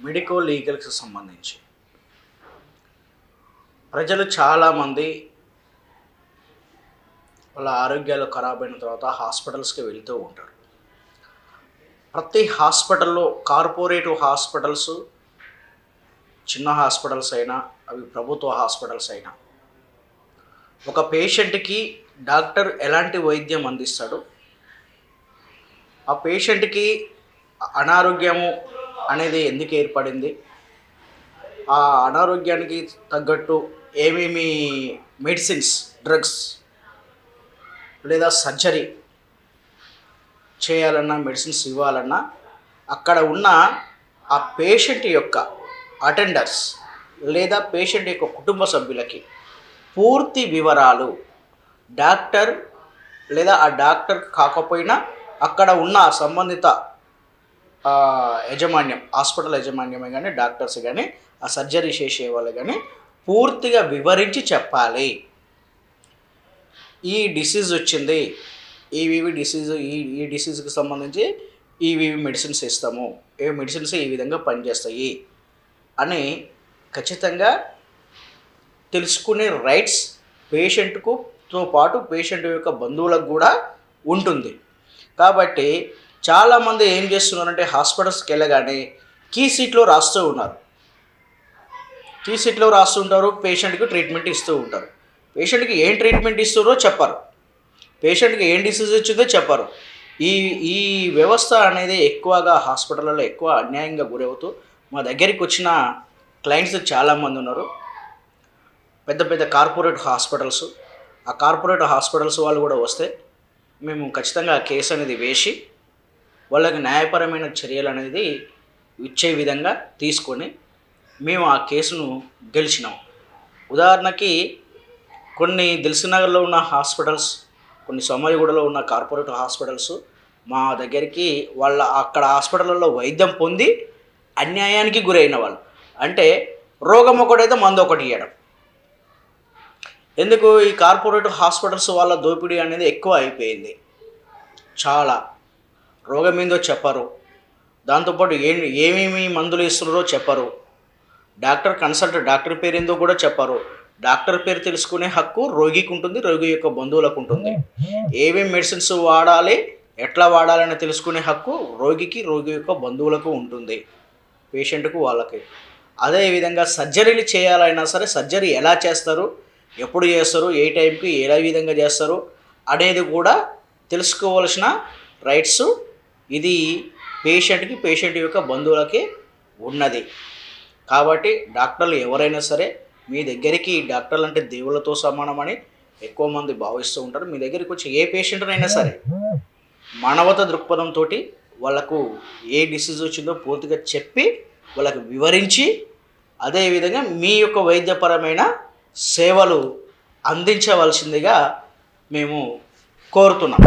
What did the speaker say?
Medico లీగల్కి సంబంధించి. ప్రజలు చాలామంది వాళ్ళ ఆరోగ్యాలు ఖరాబ్ అయిన తర్వాత హాస్పిటల్స్కి వెళ్తూ ఉంటారు. ప్రతి హాస్పిటల్లో కార్పొరేటివ్ హాస్పిటల్స్ చిన్న హాస్పిటల్స్ అయినా అవి ప్రభుత్వ హాస్పిటల్స్ అయినా. ఒక పేషెంట్కి డాక్టర్ ఎలాంటి వైద్యం అందిస్తాడు? ఆ పేషెంట్కి అనారోగ్యము అనేది ఎందుకు ఏర్పడింది? ఆ అనారోగ్యానికి తగ్గట్టు ఏమేమి మెడిసిన్స్ డ్రగ్స్ లేదా సర్జరీ చేయాలన్నా మెడిసిన్స్ ఇవ్వాలన్నా అక్కడ ఉన్న ఆ పేషెంట్ యొక్క అటెండర్స్ లేదా పేషెంట్ యొక్క కుటుంబ సభ్యులకి పూర్తి వివరాలు డాక్టర్ లేదా ఆ డాక్టర్ కాకపోయినా అక్కడ ఉన్న సంబంధిత యాజమాన్యం హాస్పిటల్ యజమాన్యమే కానీ డాక్టర్స్ కానీ ఆ సర్జరీ చేసే వాళ్ళు కానీ పూర్తిగా వివరించి చెప్పాలి. ఈ డిసీజ్ వచ్చింది ఈవివి డిసీజ్ ఈ ఈ డిసీజ్కి సంబంధించి ఈవి మెడిసిన్స్ ఇస్తాము. ఏ మెడిసిన్స్ ఈ విధంగా పనిచేస్తాయి అని ఖచ్చితంగా తెలుసుకునే రైట్స్ పేషెంట్కుతో పాటు పేషెంట్ యొక్క బంధువులకు కూడా ఉంటుంది. కాబట్టి చాలామంది ఏం చేస్తున్నారంటే హాస్పిటల్స్కి వెళ్ళగానే కీ సీట్లో రాస్తూ ఉన్నారు. కీ సీట్లో రాస్తూ ఉంటారు పేషెంట్కి ట్రీట్మెంట్ ఇస్తూ ఉంటారు. పేషెంట్కి ఏం ట్రీట్మెంట్ ఇస్తారో చెప్పరు. పేషెంట్కి ఏం డిసీజ్ వచ్చిందో చెప్పరు. ఈ ఈ వ్యవస్థ అనేది ఎక్కువగా హాస్పిటల్లో ఎక్కువ అన్యాయంగా గురవుతూ మా దగ్గరికి వచ్చిన క్లయింట్స్ చాలామంది ఉన్నారు. పెద్ద పెద్ద కార్పొరేట్ హాస్పిటల్స్. ఆ కార్పొరేట్ హాస్పిటల్స్ వాళ్ళు కూడా వస్తే మేము ఖచ్చితంగా కేసు అనేది వేసి వాళ్ళకి న్యాయపరమైన చర్యలు అనేది ఇచ్చే విధంగా తీసుకొని మేము ఆ కేసును గెలిచినాం. ఉదాహరణకి కొన్ని దిల్సునగర్లో ఉన్న హాస్పిటల్స్ కొన్ని సోమాజిగూడలో ఉన్న కార్పొరేట్ హాస్పిటల్స్ మా దగ్గరికి వాళ్ళ అక్కడ హాస్పిటల్లో వైద్యం పొంది అన్యాయానికి గురైన వాళ్ళు. అంటే రోగం ఒకటైతే మందు ఒకటి ఇవ్వడం ఎందుకు? ఈ కార్పొరేట్ హాస్పిటల్స్ వాళ్ళ దోపిడీ అనేది ఎక్కువ అయిపోయింది. చాలా. రోగం ఏందో చెప్పరు. దాంతోపాటు ఏ ఏమేమి మందులు ఇస్తున్నారో చెప్పరు. డాక్టర్ కన్సల్ట్ డాక్టర్ పేరు ఏందో కూడా చెప్పరు. డాక్టర్ పేరు తెలుసుకునే హక్కు రోగికి ఉంటుంది రోగి యొక్క బంధువులకు ఉంటుంది ఏమేమి మెడిసిన్స్ వాడాలి ఎట్లా వాడాలని తెలుసుకునే హక్కు రోగికి రోగి యొక్క బంధువులకు ఉంటుంది. పేషెంట్కు వాళ్ళకి. అదేవిధంగా సర్జరీలు చేయాలైనా సరే సర్జరీ ఎలా చేస్తారు ఎప్పుడు చేస్తారు ఏ టైంకి ఏ విధంగా చేస్తారు అనేది కూడా తెలుసుకోవాల్సిన రైట్స్ ఇది పేషెంట్కి పేషెంట్ యొక్క బంధువులకి ఉన్నది. కాబట్టి డాక్టర్లు ఎవరైనా సరే మీ దగ్గరికి డాక్టర్లు అంటే దేవుళ్ళతో సమానమని ఎక్కువ మంది భావిస్తూ ఉంటారు. మీ దగ్గరికి వచ్చి ఏ పేషెంట్నైనా సరే మానవత దృక్పథంతో వాళ్ళకు ఏ డిసీజ్ వచ్చిందో పూర్తిగా చెప్పి వాళ్ళకు వివరించి అదేవిధంగా మీ యొక్క వైద్యపరమైన సేవలు అందించవలసిందిగా మేము కోరుతున్నాం.